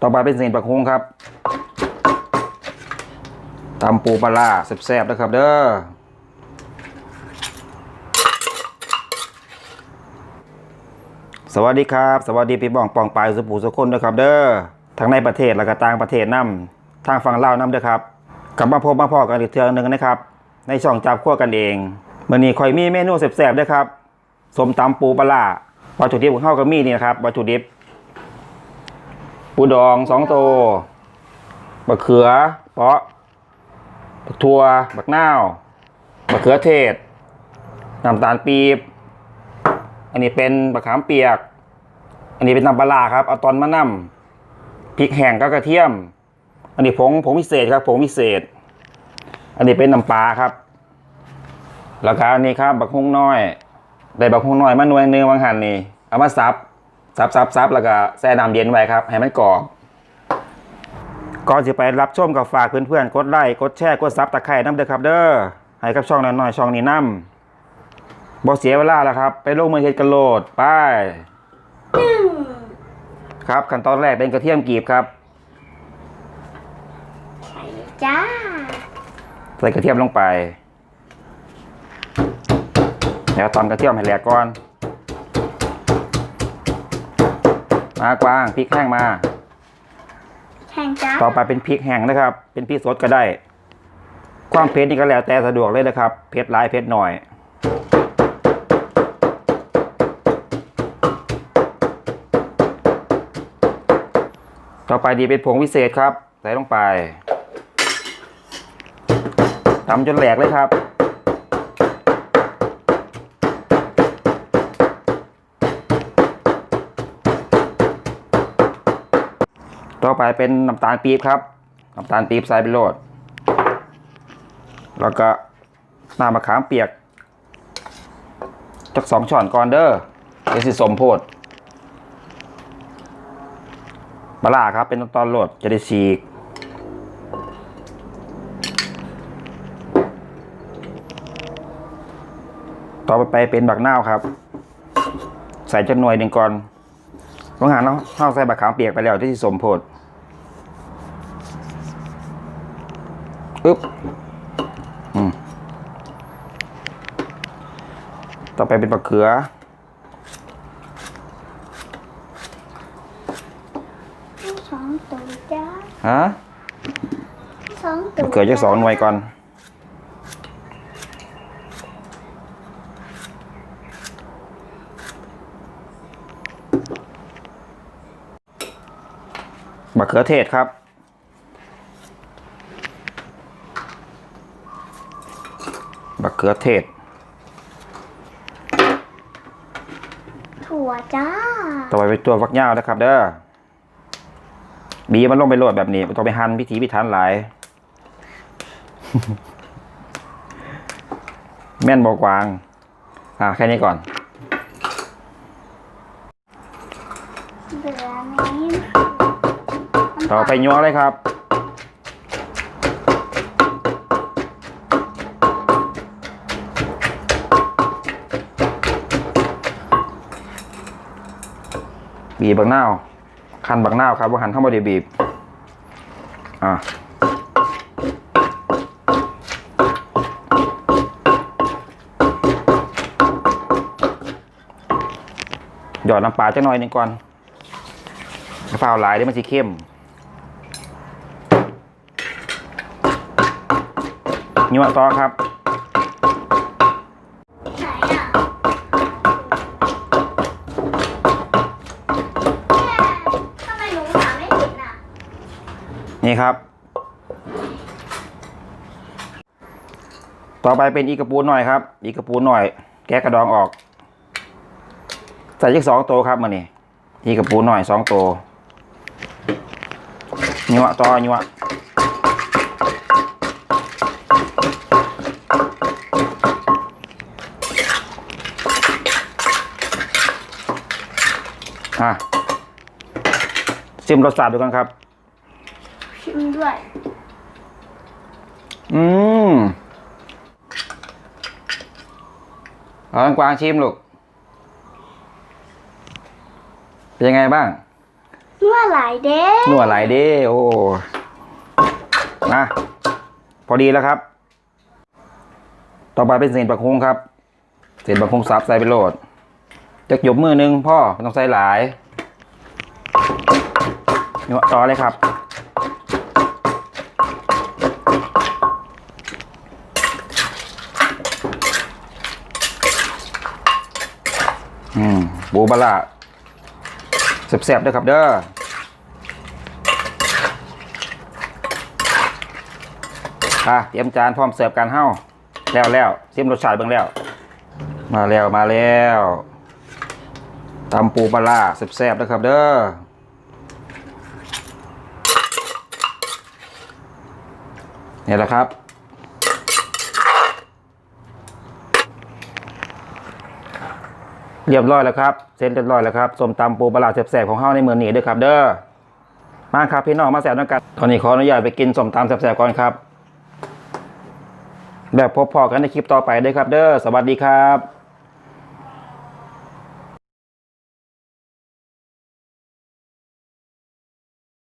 ต่อไปเป็นเส้นปลาคงครับตำปูปลาแซ่บๆนะครับเด้อสวัสดีครับ สวัสดีพี่บ้องปองปายสุภูสุคนด้วยครับ เด้อทั้งในประเทศและก็ต่างประเทศนํทางฝั่งลาวนํเด้อครับกลับมาพบมาพอกันอีกเทื่อหนึงนะครับ ในช่องจับขั้วกันเองมื้อนี้ค่อยมีเมนูแซ่บๆด้วยครับสมตำปูปลา วัตถุดิบของเฮาก็มีนี่นะครับ วัตถุดิบปูดองสองตัวบักเขือเปาะบักทัวบักนาวบักเขือเทศน้ำตาลปี๊บอันนี้เป็นบะขามเปียก อันนี้เป็นน้ำปลาครับเอาตอนมะนำพริกแห้งกับกระเทียม อันนี้ผงผงพิเศษครับผงพิเศษ อันนี้เป็นน้ำปลาครับ แล้วก็อันนี้ครับบักฮุ้งน้อย ได้บักฮุ้งน้อยมาหน่วยหนึงบางหันนี่เอามาซับซับซับซับแล้วก็แช่น้ำเย็นไว้ครับ ให้มันกรอบก่อนจะไปรับชมกับฝากเพื่อนๆกดไลค์กดแชร์กดซับตะไคร่น้ำเด้อครับ เด้อให้กับช่องน้อยๆช่องนี้น้ำบอเสียเวลาแล้วครับ ไปลงมือเฮ็ดกันโหลดไปครับขั้นตอนแรกเป็นกระเทียมกรีบครับ จ้า ใส่กระเทียมลงไป แล้วตอนกระเทียมให้แหลกก่อนมากวางพริกแห้งมาแข่งจ้าต่อไปเป็นพริกแห้งนะครับ เป็นพริกสดก็ได้ ความเผ็ดนี่ก็แล้วแต่สะดวกเลยนะครับ เผ็ดหลายเผ็ดหน่อยต่อไปดีเป็นผงวิเศษครับ ใส่ลงไปตำจนแหลกเลยครับ ต่อไปเป็นน้ำตาลปี๊บครับน้ำตาลปี๊บใส่ไปโหลด แล้วก็น้ำมะขามเปียกจักสองช้อนก่อนเด้อเดี๋ยวสิสมโพดปลาครับเป็นตอนโหลดจะได้ฉีกต่อไปเป็นบักนาวครับ ใส่จนหน่วยหนึ่งก่อนต้องหาเนาะข้าวใส่บักขามเปียกไปแล้วที่สิสมโพด ปึ๊บอืมต่อไปเป็นมะเขือ สองตัวจ้าฮะสองตัวมะเขือจะสองหน่วยก่อนมะเขือเทศครับ มะเขือเทศ ถั่วจ้า ต่อไปเป็นตัวฟักยาวนะครับ เด้อ บีมันลงไปโหลดแบบนี้ไม่ต้องไปหั่นพิธีพิถันหลาย แม่นบอกวาง อ่าแค่นี้ก่อนเหลือนี้ต่อไปยัวเลยครับ บีบบักนาคันบักนาครับว่าหันเข้ามาเดี๋ยวบีบ อ่าหยอดน้ำปลาจักหน่อยหนึงก่อนกระเพราหลายเดี๋ยวมันสิเข้มยั่วต่อครับ นี่ครับ ต่อไปเป็นอีกระปูหน่อยครับ อีกระปูหน่อย แกะกระดองออก ใส่อีกสองตัวครับมานี่อีกระปูหน่อยสองตัวยั่วต่อยั่วอะซิมรสชาติดูกันครับ ชิมด้วย อืมเอาทางกวางชิมลูกเเป็นยังไงบ้าง นัวหลายเด้นัวหลายเด้โอ้มาพอดีแล้วครับ ต่อไปเป็นเศษบักฮุงครับ เศษบักฮุงซับใส่ไปโหลดจะหยบมือหนึงพ่อไม่ต้องใส่หลาย นี่ต่อเลยครับ บูบาร่าแซ่บๆด้วยครับเด้ออะเตรียมจานพร้อมเสิร์ฟกันเฮ้าแล้วแล้วซิมรสชาติเบิ่งแล้ว มาแล้วมาแล้วตำปูปลาร้าแซ่บๆนะครับเด้อนี่แหละครับ เรียบร้อยแล้วครับเสร็จเรียบร้อยแล้วครับส้มตำปูปลาแสบๆของเฮาในเมืองนี้ด้วยครับ เด้อมาครับพี่น้องมาแซ่บด้วยกันตอนนี้ขออนุญาตไปกินส้มตำแสบๆก่อนครับแบบพบพอกันในคลิปต่อไปด้วยครับ เด้อสวัสดีครับ